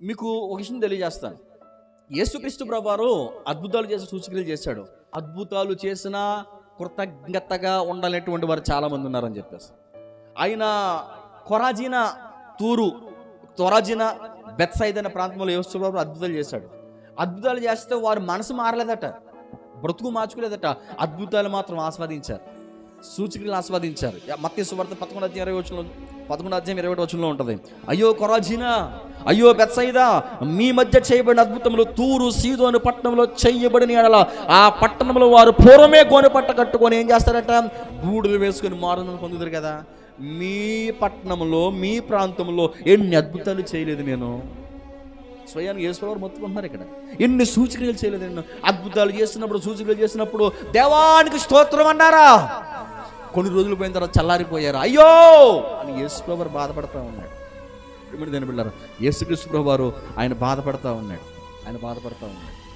మీకు ఒక విషయం తెలియజేస్తాను. యేసుక్రీస్తు ప్రభువారు అద్భుతాలు చేసి సూచక్రియలు చేశాడు. అద్భుతాలు చేసిన కృతజ్ఞతగా ఉండాలనేటువంటి వారు చాలామంది ఉన్నారని చెప్పేసి. ఆయన కొరాజీన తూరు త్వరాజిన బెత్సైద్ అనే ప్రాంతంలో యేసు ప్రభు అద్భుతాలు చేశాడు. అద్భుతాలు చేస్తే వారు మనసు మారలేదట బ్రతుకు మార్చుకోలేదట అద్భుతాలు మాత్రం ఆస్వాదించారు. సూచికలను ఆస్వాదించారు. మత్స్య సువార్త పదకొండు అధ్యాయం ఇరవై వచ్చిన పదకొండు అధ్యాయం ఇరవై ఒకటి వచనంలో ఉంటుంది. అయ్యో కొరాజీనా అయ్యో బెత్సైదా మీ మధ్య చేయబడిన అద్భుతంలో తూరు సీదోని పట్టణంలో చేయబడిన ఎడల ఆ పట్టణంలో వారు పూర్వమే గోనె పట్ట కట్టుకొని ఏం చేస్తారట? బూడులు వేసుకొని మారణం పొందుతారు కదా. మీ పట్టణంలో మీ ప్రాంతంలో ఎన్ని అద్భుతాలు చేయలేదు నేను. స్వయానికి యేసువారు మొత్తుకుంటున్నారు ఇక్కడ. ఎన్ని సూచికలు చేయలేదు నేను. అద్భుతాలు చేస్తున్నప్పుడు సూచికలు చేసినప్పుడు దేవానికి స్తోత్రం అన్నారా? కొన్ని రోజులు పోయిన తర్వాత చల్లారిపోయారు. అయ్యో! అని యేసుప్రభు బాధపడతా ఉన్నాడు. ఏమిటి దాని బిళ్ళారు యేసుక్రీస్తు ప్రభు వారు ఆయన బాధపడతా ఉన్నాడు. ఆయన బాధపడతా ఉన్నాడు.